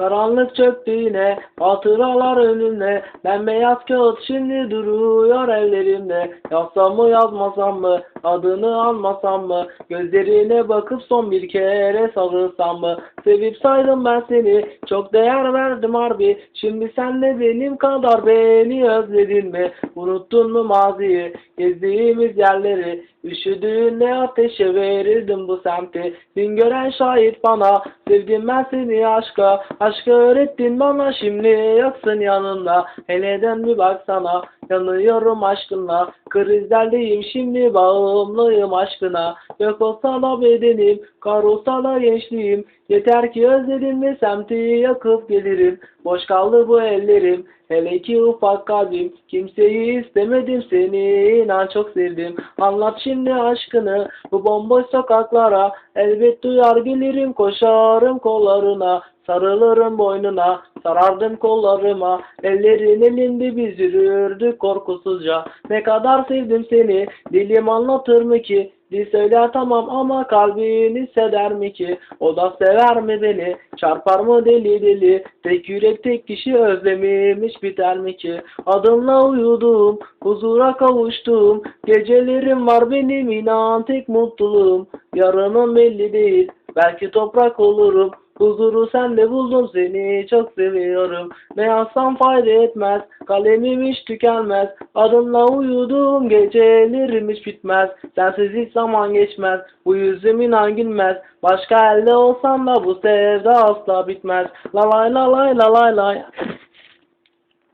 Karanlık çöktü yine, hatıralar önümde. Bembeyaz kağıt şimdi duruyor ellerimde. Yazsam mı yazmasam mı, adını almasam mı? Gözlerine bakıp son bir kere sarılsam mı? Sevip saydım ben seni, çok değer verdim harbi. Şimdi sen de benim kadar beni özledin mi? Unuttun mu maziyi, gezdiğimiz yerleri? Üşüdüğünde ateşe verirdim bu semti. Gün gören şahit bana, sevdim ben seni aşka. Aşkı öğrettin bana şimdi yoksun yanımda. Hele dön bir baksana, yanıyorum aşkınla. Krizlerdeyim şimdi bağımlıyım aşkına. Yok olsa da bedenim, kar olsa da gençliğim. Yeter ki özledin mi semti yakıp gelirim. Boş kaldı bu ellerim, hele ki ufak kalbim. Kimseyi istemedim seni, inan çok sevdim. Anlat şimdi aşkını bu bomboş sokaklara. Elbet duyar gelirim, koşarım kollarına. Sarılırım boynuna, sarardım kollarıma. Ellerin elinde biz yürürdük korkusuzca. Ne kadar sevdim seni, dilim anlatır mı ki? Dil söyler tamam ama kalbin hisseder mi ki? O da sever mi beni? Çarpar mı deli deli? Tek yürek tek kişi özlemim hiç biter mi ki? Adımla uyudum, huzura kavuştum. Gecelerim var benim inan tek mutluluğum. Yarınım belli değil, belki toprak olurum. Huzuru sende buldum seni çok seviyorum. Ne yazsam fayda etmez. Kalemim hiç tükenmez. Adımla uyudum gecelerim hiç bitmez. Sensiz hiç zaman geçmez. Bu yüzüm inan gülmez. Başka elde olsam da bu sevda asla bitmez. La lay la lay la lay lay.